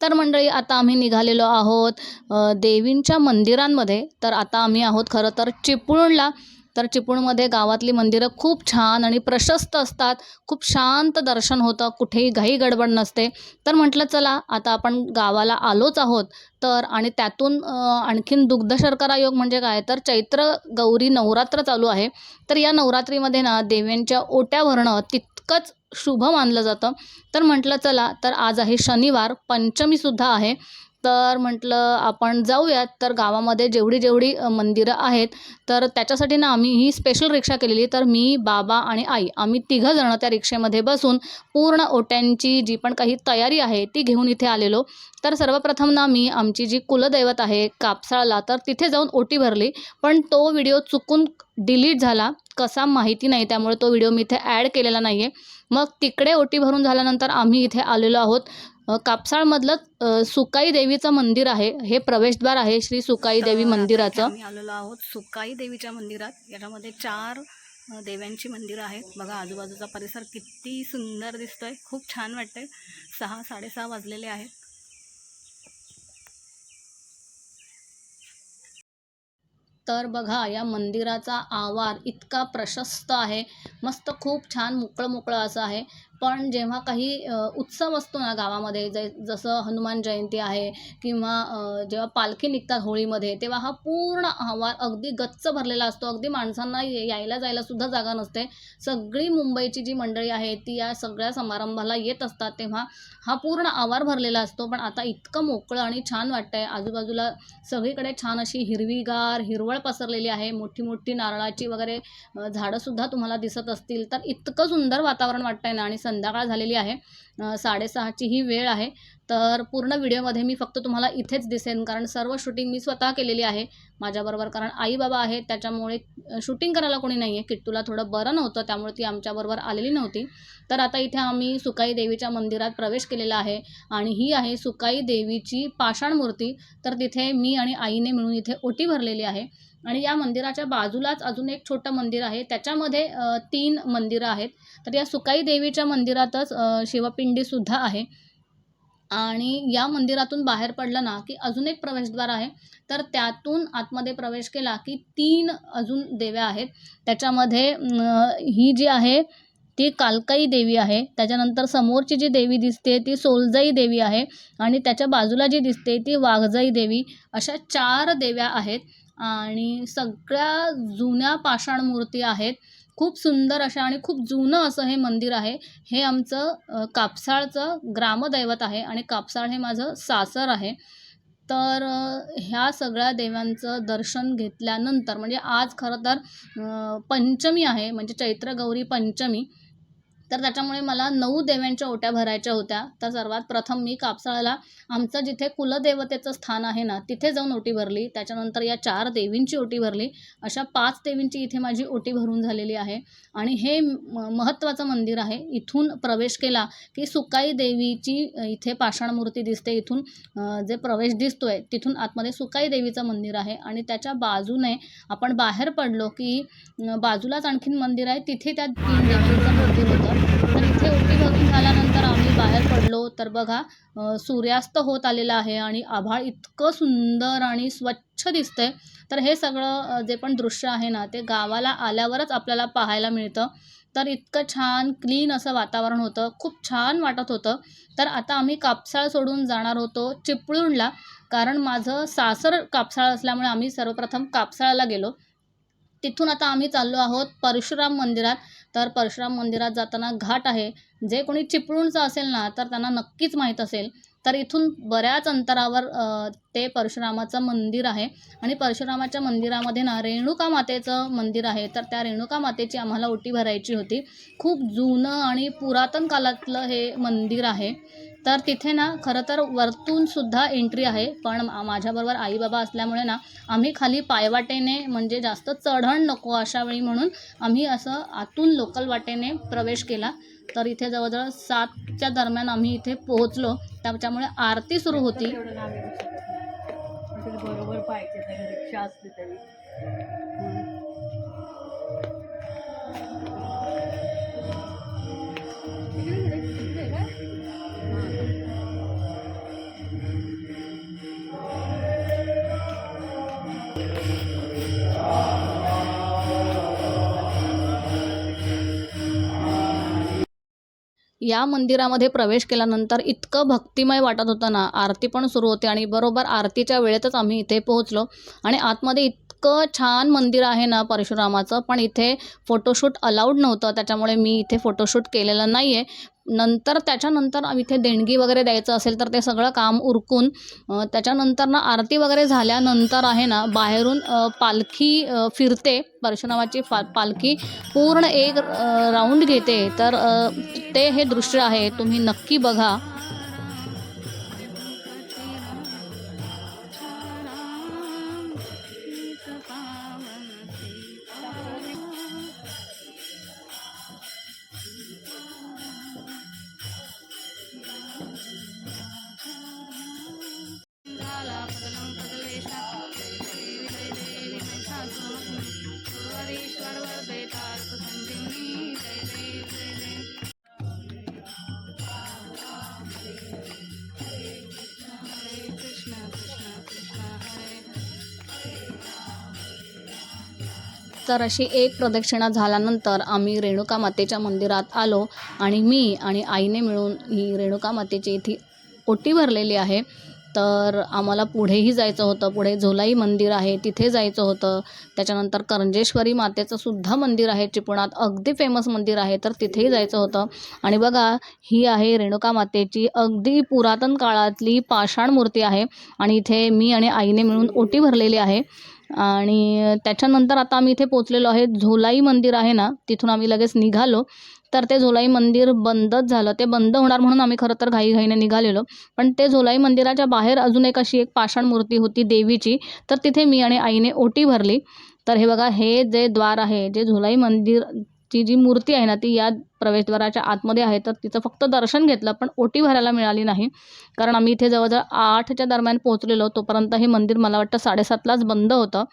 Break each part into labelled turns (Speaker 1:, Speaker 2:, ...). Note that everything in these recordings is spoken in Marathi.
Speaker 1: तर मंडळी आता आम्ही निघालेलो आहोत देवींच्या मंदिरांमध्ये. तर आता आम्ही आहोत खरं तर चिपळूणला. तर चिपळूणमध्ये गावातली मंदिरं खूप छान आणि प्रशस्त असतात. खूप शांत दर्शन होतं कुठेही घाई गडबड नसते. तर म्हटलं चला आता आपण गावाला आलोच आहोत. तर आणि त्यातून आणखीन दुग्ध शर्करा योग म्हणजे काय? तर चैत्र गौरी नवरात्र चालू आहे. तर या नवरात्रीमध्ये ना देवींच्या ओट्या भरणं तितकंच शुभ मानलं जातं. तर म्हटलं चला तर आज आहे शनिवार पंचमीसुद्धा आहे. तर म्हटलं आपण जाऊयात. तर गावामध्ये जेवढी जेवढी मंदिरं आहेत तर त्याच्यासाठी ना आम्ही ही स्पेशल रिक्षा केलेली. तर मी बाबा आणि आई आम्ही तिघंजणं त्या रिक्षेमध्ये बसून पूर्ण ओट्यांची जी पण काही तयारी आहे ती घेऊन इथे आलेलो. तर सर्वप्रथम ना मी आमची जी कुलदैवत आहे कापसाळला तर तिथे जाऊन ओटी भरली. पण तो व्हिडिओ चुकून डिलीट झाला. कसा माहिती नाही त्यामुळे तो व्हिडिओ मी इथे ॲड केलेला नाही आहे मग तिकडे ओटी भरून झाल्यानंतर आम्ही इथे आलेलो आहोत. कापसाळमधलं सुकाई देवीचं मंदिर आहे. हे प्रवेशद्वार आहे श्री सुकाई देवी मंदिराचं.
Speaker 2: आम्ही आलेलो आहोत. सुकाई देवीच्या मंदिरात. याच्यामध्ये चार देव्यांची मंदिरं आहेत. बघा आजूबाजूचा परिसर किती सुंदर दिसतोय. खूप छान वाटतंय. सहा साडेसहा वाजलेले आहेत.
Speaker 1: तर बघा या मंदिराचा आवार इतका प्रशस्त आहे. मस्त खूप छान मोकळं मोकळं असं आहे. पण जेव्हा काही उत्सव असतो ना गावामध्ये जे जसं हनुमान जयंती आहे किंवा जेव्हा पालखी निघतात होळीमध्ये तेव्हा हा पूर्ण आवार अगदी गच्च भरलेला असतो. अगदी माणसांना ये- यायला जायला सुद्धा जागा नसते. सगळी मुंबईची जी मंडळी आहे ती या सगळ्या समारंभाला येत असतात तेव्हा हा पूर्ण आवार भरलेला असतो. पण आता इतकं मोकळं आणि छान वाटतंय. आजूबाजूला सगळीकडे छान अशी हिरवीगार हिरवळ पसरलेली आहे. मोठी मोठी नारळाची वगैरे झाडंसुद्धा तुम्हाला दिसत असतील. तर इतकं सुंदर वातावरण वाटतंय ना आणि संध्याकाळ झालेली आहे. साडेसहाची ही वेळ आहे. तर पूर्ण व्हिडिओमध्ये मी फक्त तुम्हाला इथेच दिसेन. कारण सर्व शूटिंग मी स्वतः केलेली आहे. माझ्याबरोबर कारण आई बाबा आहेत. त्याच्यामुळे शूटिंग करायला कोणी नाही आहे किट्टूला थोडं बरं नव्हतं. त्यामुळे ती आमच्याबरोबर आलेली नव्हती. तर आता इथे आम्ही सुकाई देवीच्या मंदिरात प्रवेश केलेला आहे. आणि ही आहे सुकाई देवीची पाषाण मूर्ती. तर तिथे मी आणि आईने मिळून इथे ओटी भरलेली आहे. आणि या मंदिराच्या बाजूलाच अजून एक छोटं मंदिर आहे. त्याच्यामध्ये तीन मंदिरं आहेत. तर या सुकाई देवीच्या मंदिरातच शिवपिंडीसुद्धा आहे. आणि या मंदिरातून बाहेर पडलं ना की अजून एक प्रवेशद्वार आहे. तर त्यातून आतमध्ये प्रवेश केला की तीन अजून देव्या आहेत. त्याच्यामध्ये ही जी आहे ती कालकाई देवी आहे. त्याच्यानंतर समोरची जी देवी दिसते ती सोलजाई देवी आहे. आणि त्याच्या बाजूला जी दिसते ती वाघजाई देवी. अशा चार देव्या आहेत. आणि सगळ्या जुन्या पाषाण मूर्ती आहेत. खूप सुंदर अशा आणि खूप जुनं असं हे मंदिर आहे. हे आमचं कापसाळचं ग्रामदैवत आहे आणि कापसाळ हे माझं सासर आहे. तर ह्या सगळ्या देवांचं दर्शन घेतल्यानंतर म्हणजे आज खरं तर पंचमी आहे म्हणजे चैत्र गौरी पंचमी. तर त्याच्यामुळे मला नऊ देव्यांच्या ओट्या भरायच्या होत्या. तर सर्वात प्रथम मी कापसाळ्याला आमचं जिथे कुलदेवतेचं स्थान आहे ना तिथे जाऊन ओटी भरली. त्याच्यानंतर या चार देवींची ओटी भरली. अशा पाच देवींची इथे माझी ओटी भरून झालेली आहे. आणि हे म- महत्त्वाचं मंदिर आहे. इथून प्रवेश केला की सुकाई देवीची इथे पाषाण मूर्ती दिसते इथून जे प्रवेश दिसतोय तिथून आतमध्ये सुकाई देवीचं मंदिर आहे. आणि त्याच्या बाजूने आपण बाहेर पडलो की बाजूलाच आणखीन मंदिर आहे. तिथे त्या तीन देवींचं मंदिर होतं. तर इथे ओटी भरून झाल्यानंतर आम्ही बाहेर पडलो. तर बघा सूर्यास्त होत आलेला आहे आणि आभाळ इतकं सुंदर आणि स्वच्छ दिसतंय. तर हे सगळं जे पण दृश्य आहे ना ते गावाला आल्यावरच आपल्याला पाहायला मिळतं. तर इतकं छान क्लीन असं वातावरण होतं. खूप छान वाटत होतं. तर आता आम्ही कापसाळ सोडून जाणार होतो चिपळूणला. कारण माझं सासर कापसाळ असल्यामुळे आम्ही सर्वप्रथम कापसाळाला गेलो. तिथून आता आम्ही चाललो आहोत परशुराम मंदिरात. तर परशुराम मंदिरात जाताना घाट आहे. जे कोणी चिपळूणचं असेल ना तर त्यांना नक्कीच माहीत असेल. तर इथून बऱ्याच अंतरावर ते परशुरामाचं मंदिर आहे. आणि परशुरामाच्या मंदिरामध्ये ना रेणुका मातेचं मंदिर आहे. तर त्या रेणुका मातेची आम्हाला ओटी भरायची होती. खूप जुनं आणि पुरातन काळातलं हे मंदिर आहे. तर तिथे ना खरं तर वरतून सुद्धा एंट्री आहे. पण माझ्याबरोबर आई बाबा असल्यामुळे ना आम्ही खाली पायवाटेने म्हणजे जास्त चढण नको अशा वेळी म्हणून आम्ही असं आतून लोकल वाटेने प्रवेश केला. तर इथे जवळजवळ सातच्या दरम्यान आम्ही इथे पोहोचलो. त्याच्यामुळे आरती सुरू होती.
Speaker 2: बरोबर पाहिजे तरी रिक्षा असली तरी.
Speaker 1: या मंदिरामध्ये प्रवेश केल्यानंतर इतकं भक्तिमय वाटत होतं ना. आरती पण सुरू होते आणि बरोबर आरतीच्या वेळेतच आम्ही इथे पोहोचलो. आणि आतमध्ये इतकं छान मंदिर आहे ना परशुरामाचं पण इथे फोटोशूट अलाउड नव्हतं. त्याच्यामुळे मी इथे फोटोशूट केलेलं नाही आहे नंतर त्याच्यानंतर आम्ही इथे देणगी वगैरे द्यायचं असेल तर ते सगळं काम उरकून त्याच्यानंतर ना आरती वगैरे झाल्यानंतर आहे ना बाहेरून पालखी फिरते परशुरामाची पा पालखी पूर्ण एक राऊंड घेते. तर ते हे दृश्य आहे तुम्ही नक्की बघा. तर अशी एक प्रदक्षिणा झाल्यानंतर आम्ही रेणुका मातेच्या मंदिरात आलो आणि मी आणि आईने मिळून ही रेणुका मातेची इथे ओटी भरलेली आहे. तर आम्हाला पुढेही जायचं होतं. पुढे झोलाई मंदिर आहे तिथे जायचं होतं. त्याच्यानंतर करंजेश्वरी मातेचं सुद्धा मंदिर आहे चिपळुणात अगदी फेमस मंदिर आहे तर तिथेही जायचं होतं. आणि बघा ही आहे रेणुका मातेची अगदी पुरातन काळातली पाषाण मूर्ती आहे. आणि इथे मी आणि आईने मिळून ओटी भरलेली आहे. आणि त्याच्यानंतर आता आम्ही इथे पोचलेलो आहे. झोलाई मंदिर आहे ना तिथून आम्ही लगेच निघालो. तर ते झोलाई मंदिर बंदच झालं. ते बंद होणार म्हणून आम्ही खरं तर घाईघाईने निघालेलो. पण ते झोलाई मंदिराच्या बाहेर अजून एक अशी एक पाषाण मूर्ती होती देवीची. तर तिथे मी आणि आईने ओटी भरली. तर हे बघा हे जे द्वार आहे जे झोलाई मंदिर ती जी मूर्ती आहे ना ती या प्रवेशद्वाराच्या आतमध्ये आहे तर तिचं फक्त दर्शन घेतलं पण ओटी भरायला मिळाली नाही. कारण आम्ही इथे जवळजवळ आठच्या दरम्यान पोहोचलेलो तोपर्यंत हे मंदिर मला वाटतं साडेसातलाच बंद होतं.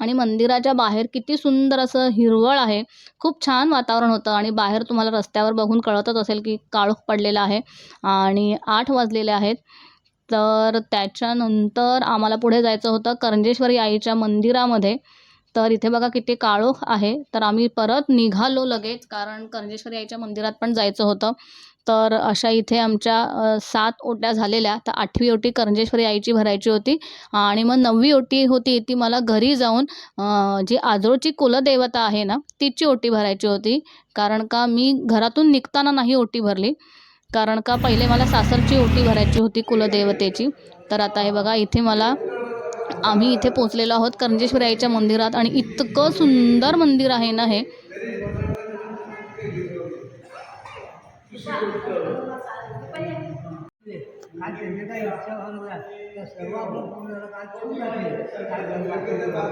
Speaker 1: आणि मंदिराच्या बाहेर किती सुंदर असं हिरवळ आहे. खूप छान वातावरण होतं आणि बाहेर तुम्हाला रस्त्यावर बघून कळतच असेल की काळोख पडलेला आहे आणि आठ वाजलेले आहेत. तर त्याच्यानंतर आम्हाला पुढे जायचं होतं करंजेश्वरी आईच्या मंदिरामध्ये. तर इथे बघा किती काळोख आहे. तर आम्ही परत निघालो लगेच कारण करंजेश्वरी आईच्या मंदिरात पण जायचं होतं. तर अशा इथे आमच्या सात ओट्या झालेल्या. तर आठवी ओटी करंजेश्वरी आईची भरायची होती. आणि मग नववी ओटी होती ती मला घरी जाऊन जी आजोळची कुलदेवता आहे ना तिची ओटी भरायची होती. कारण का मी घरातून निघताना नाही ओटी भरली. कारण का पहिले मला सासरची ओटी भरायची होती कुलदेवतेची. तर आता हे बघा इथे मला आम्ही इथे पोचलेलो आहोत करंजेश्वरी आईच्या मंदिरात आणि इतकं सुंदर मंदिर आहे ना हे.
Speaker 3: सर्व आपण पूर्ण झालं. काल खूप लागले.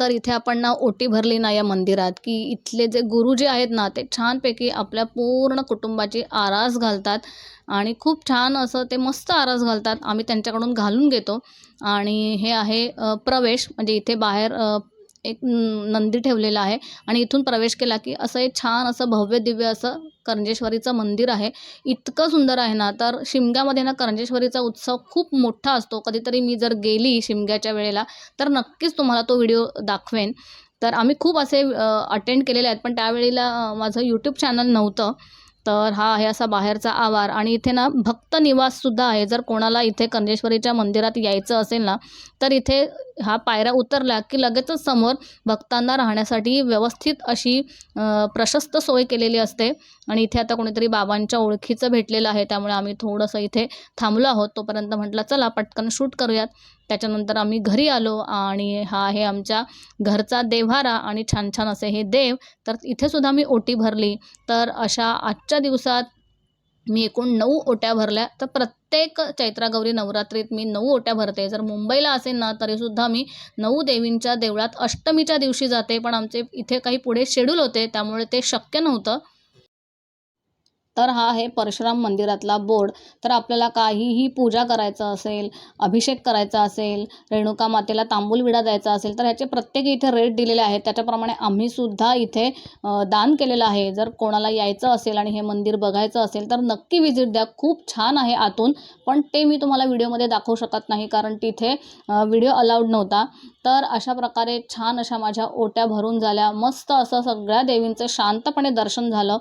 Speaker 1: तर इथे आपण ना ओटी भरली ना या मंदिरात की इथले जे गुरु जे आहेत ना ते छानपैकी आपल्या पूर्ण कुटुंबाची आरास घालतात आणि खूप छान असं ते मस्त आरास घालतात. आम्ही त्यांच्याकडून घालून घेतो. आणि हे आहे प्रवेश म्हणजे इथे बाहेर एक नंदी ठेवलेला आहे आणि इथून प्रवेश केला की असं एक छान असं भव्य दिव्य असं करंजेश्वरीचं मंदिर आहे. इतकं सुंदर आहे ना तर शिमग्यामध्ये ना करंजेश्वरीचा उत्सव खूप मोठा असतो. कधीतरी मी जर गेली शिमग्याच्या वेळेला तर नक्कीच तुम्हाला तो व्हिडिओ दाखवेन. तर आम्ही खूप असे अटेंड केलेले आहेत. पण त्यावेळेला माझं यूट्यूब चॅनल नव्हतं. तर हा आहे असा बाहेरचा आवार. आणि इथे ना भक्त निवाससुद्धा आहे. जर कोणाला इथे कंजेश्वरीच्या मंदिरात यायचं असेल ना तर इथे हा पायऱ्या उतरल्या की लगेचच समोर भक्तांना राहण्यासाठी व्यवस्थित अशी प्रशस्त सोय केलेली असते. आणि इथे आता कोणीतरी बाबांच्या ओळखीचं भेटलेलं आहे. त्यामुळे आम्ही थोडंसं इथे थांबलो आहोत. तोपर्यंत म्हटलं चला पटकन शूट करूयात. त्याच्यानंतर आम्ही घरी आलो आणि हा आहे आमच्या घरचा देव्हारा आणि छान छान असे हे देव. तर इथेसुद्धा मी ओटी भरली. तर अशा आजच्या दिवसात मी एकूण नऊ ओट्या भरल्या. तर प्रत्येक चैत्रागौरी नवरात्रीत मी नऊ ओट्या भरते. जर मुंबईला असेल ना तरीसुद्धा मी नऊ देवींच्या देवळात अष्टमीच्या दिवशी जाते. पण आमचे इथे काही पुढे शेड्यूल होते त्यामुळे ते शक्य नव्हतं. तर हा आहे परशुराम मंदिरातला बोर्ड. तर आपल्याला काहीही पूजा करायचं असेल अभिषेक करायचा असेल रेणुका मातेला तांबूल विडा द्यायचा असेल तर ह्याचे प्रत्येक इथे रेट दिलेले आहेत. त्याच्याप्रमाणे आम्हीसुद्धा इथे दान केलेलं आहे. जर कोणाला यायचं असेल आणि हे मंदिर बघायचं असेल तर नक्की व्हिजिट द्या. खूप छान आहे आतून पण ते मी तुम्हाला व्हिडिओमध्ये दाखवू शकत नाही कारण तिथे व्हिडिओ अलाउड नव्हता. तर अशा प्रकारे छान अशा माझ्या ओट्या भरून झाल्या. मस्त असं सगळ्या देवींचं शांतपणे दर्शन झालं.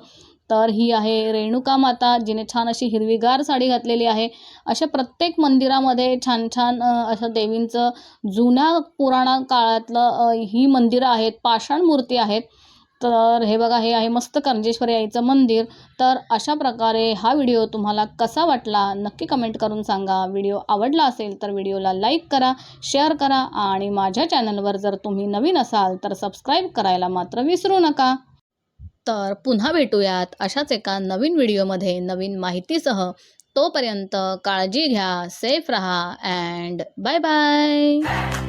Speaker 1: तर ही आहे रेणुका माता जिने छान अशी हिरवीगार साडी घातलेली आहे. अशा प्रत्येक मंदिरामध्ये छान छान असं देवींचं जुन्या पुराणा काळातलं ही मंदिरं आहेत पाषाण मूर्ती आहेत. तर हे बघा हे आहे मस्त करंजेश्वरी आईचं मंदिर. तर अशा प्रकारे हा व्हिडिओ तुम्हाला कसा वाटला नक्की कमेंट करून सांगा. व्हिडिओ आवडला असेल तर व्हिडिओला लाईक करा शेअर करा आणि माझ्या चॅनलवर जर तुम्ही नवीन असाल तर सबस्क्राईब करायला मात्र विसरू नका. तर पुन्हा भेटूयात अशाच एका नवीन व्हिडिओमध्ये नवीन माहितीसह. तोपर्यंत काळजी घ्या सेफ रहा अँड बाय बाय.